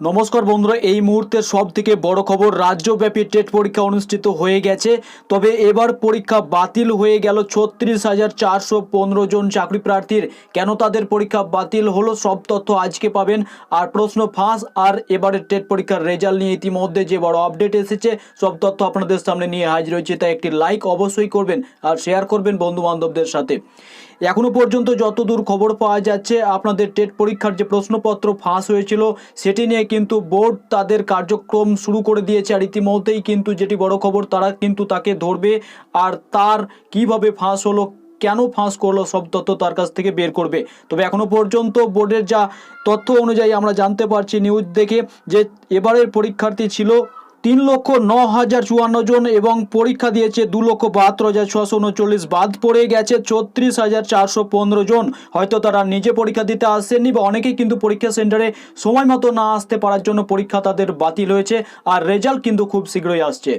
নমস্কার বন্ধুরা, এই মুহূর্তের সব থেকে বড় খবর, রাজ্যব্যাপী টেট পরীক্ষা অনুষ্ঠিত হয়ে গেছে। তবে এবার পরীক্ষা বাতিল হয়ে গেল ছত্রিশ হাজার চারশো পনেরো জন চাকরি প্রার্থীর। কেন তাদের পরীক্ষা বাতিল হলো, সব তথ্য আজকে পাবেন। আর প্রশ্ন ফাঁস, আর এবারের টেট পরীক্ষার রেজাল্ট নিয়ে ইতিমধ্যে যে বড় আপডেট এসেছে, সব তথ্য আপনাদের সামনে নিয়ে হাজির হয়েছে। তাই একটি লাইক অবশ্যই করবেন আর শেয়ার করবেন বন্ধু বান্ধবদের সাথে। এখনও পর্যন্ত যতদূর খবর পাওয়া যাচ্ছে, আপনাদের টেট পরীক্ষার যে প্রশ্নপত্র ফাঁস হয়েছিল, সেটি নিয়ে কিন্তু বোর্ড তাদের কার্যক্রম শুরু করে দিয়েছে আর ইতিমধ্যেই কিন্তু যেটি বড় খবর, তারা কিন্তু তাকে ধরবে। আর তার কীভাবে ফাঁস হলো, কেন ফাঁস করল, সব তথ্য তার কাছ থেকে বের করবে। তবে এখনও পর্যন্ত বোর্ডের যা তথ্য অনুযায়ী আমরা জানতে পারছি, নিউজ দেখে যে এবারের পরীক্ষার্থী ছিল তিন লক্ষ ন হাজার চুয়ান্ন জন এবং পরীক্ষা দিয়েছে দু লক্ষ বাহাত্তর হাজার ছশো উনচল্লিশ। বাদ পড়ে গেছে ছত্রিশ হাজার চারশো পনেরো জন। হয়তো তারা নিজে পরীক্ষা দিতে আসেননি বা অনেকেই কিন্তু পরীক্ষা সেন্টারে সময় মতো না আসতে পারার জন্য পরীক্ষা তাদের বাতিল হয়েছে। আর রেজাল্ট কিন্তু খুব শীঘ্রই আসছে।